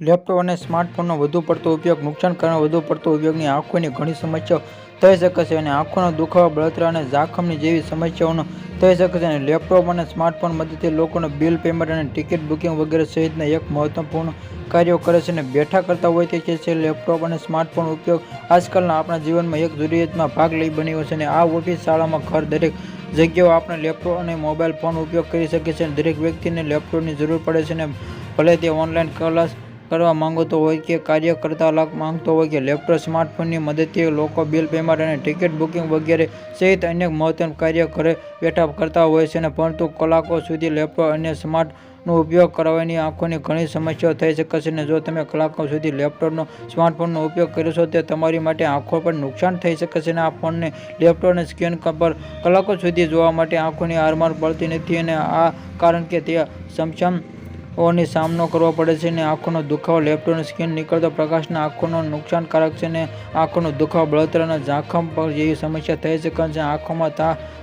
Laptop અને સ્માર્ટફોનનો વધુ પડતો ઉપયોગ, નુકસાન કારણે વધુ પડતો ઉપયોગની આંખોની ઘણી સમસ્યાઓ થઈ શકે છે અને આંખોનો દુખાવા, બળતરા અને જાખમની જેવી સમસ્યાઓનો થઈ શકે છે. અને લેપટોપ અને સ્માર્ટફોન મદદથી લોકોને બિલ પેમેન્ટ અને ટિકિટ બુકિંગ વગેરે સહિતના એક મહત્વપૂર્ણ કાર્યો કરે છે અને બેઠા કરતા હોય તે છે લેપટોપ અને સ્માર્ટફોન ઉપયોગ આજકાલના આપણા જીવનમાં એક જરૂરિયાતમાં ભાગ લઈ બન્યો છે અને આ ઓફિસ શાળામાં ઘર દરેક જગ્યાઓ આપણે લેપટોપ અને મોબાઈલ ફોન ઉપયોગ કરી શકીએ છીએ અને દરેક વ્યક્તિને લેપટોપની જરૂર પડે છે અને ભલે તે ઓનલાઈન ક્લાસ કરવા માંગતો હોય કે કાર્ય કરતા લાગ માંગતો હોય કે લેપટોપ, સ્માર્ટફોનની મદદથી લોકો બિલ, પેમેન્ટ અને ટિકિટ બુકિંગ વગેરે સહિત અનેક મહત્વનું કાર્ય ઘરે બેઠા કરતા હોય છે અને પરંતુ કલાકો સુધી લેપટોપ અને સ્માર્ટનો ઉપયોગ કરવાની આંખોની ઘણી સમસ્યાઓ થઈ શકે છે અને જો તમે કલાકો સુધી લેપટોપનો, સ્માર્ટફોનનો ઉપયોગ કરશો તો તમારી માટે આંખો પર નુકસાન થઈ શકે છે અને આ ફોનને લેપટોપ અને સ્ક્રીન પર કલાકો સુધી જોવા માટે આંખોની આરમાર પડતી નથી અને આ કારણ કે તે સમસ્યા ઓની સામનો કરવો પડે છે અને આંખોનો દુખાવો લેપટોપની સ્ક્રીન નીકળતો પ્રકાશના આંખોનો નુકસાનકારક છે અને આંખોનો દુખાવો બળતરાના જાખમ પર જેવી સમસ્યા થઈ શકે છે. આંખોમાં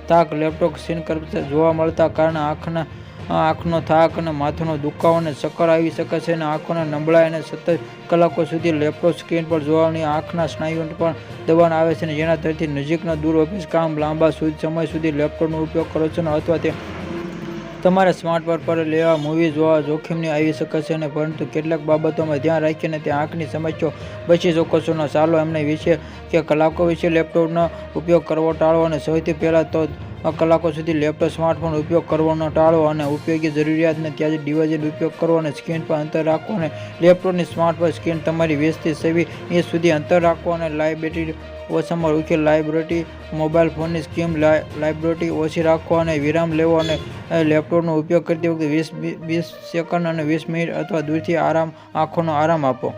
થાક લેપટોપ સ્ક્રીન કરતા જોવા મળતા કારણે આંખના આંખનો થાક અને માથાનો દુખાવો અને ચક્કર આવી શકે છે અને આંખોને નબળાઈ અને સતત કલાકો સુધી લેપટોપ સ્ક્રીન પર જોવાની આંખના સ્નાયુ પર દબાણ આવે છે અને જેના તરફથી નજીકના દૂર ઓફિસ કામ લાંબા સમય સુધી લેપટોપનો ઉપયોગ કરો છો અથવા તે તમારે સ્માર્ટફોન પર લેવા મૂવી જોવા જોખમની આવી શકે છે અને પરંતુ કેટલાક બાબતોમાં ધ્યાન રાખીને તે આંખની સમસ્યાઓ બચી શકો છો ચાલો એમને વિશે કે કલાકો વિશે લેપટોપનો ઉપયોગ કરવો ટાળો અને સૌથી પહેલાં તો કલાકો સુધી લેપટોપ, સ્માર્ટફોન ઉપયોગ કરવાનો ટાળો અને ઉપયોગી જરૂરિયાતને ત્યાજી ડિવાઇસનો ઉપયોગ કરો અને સ્ક્રીન પર અંતર રાખો અને લેપટોપની સ્માર્ટફોન સ્ક્રીન તમારી વ્યસ્તી સેવી એ સુધી અંતર રાખો અને લાઈવ બેટરી ઓછામાં ઓછી લાઇબ્રેટી મોબાઈલ ફોનની સ્કીમ લાઇબ્રેટી ઓછી રાખો અને વિરામ લેવો અને લેપટોપનો ઉપયોગ કરતી વખતે વીસ વીસ સેકન્ડ અને વીસ મિનિટ અથવા દૂરથી આરામ, આંખોનો આરામ આપો.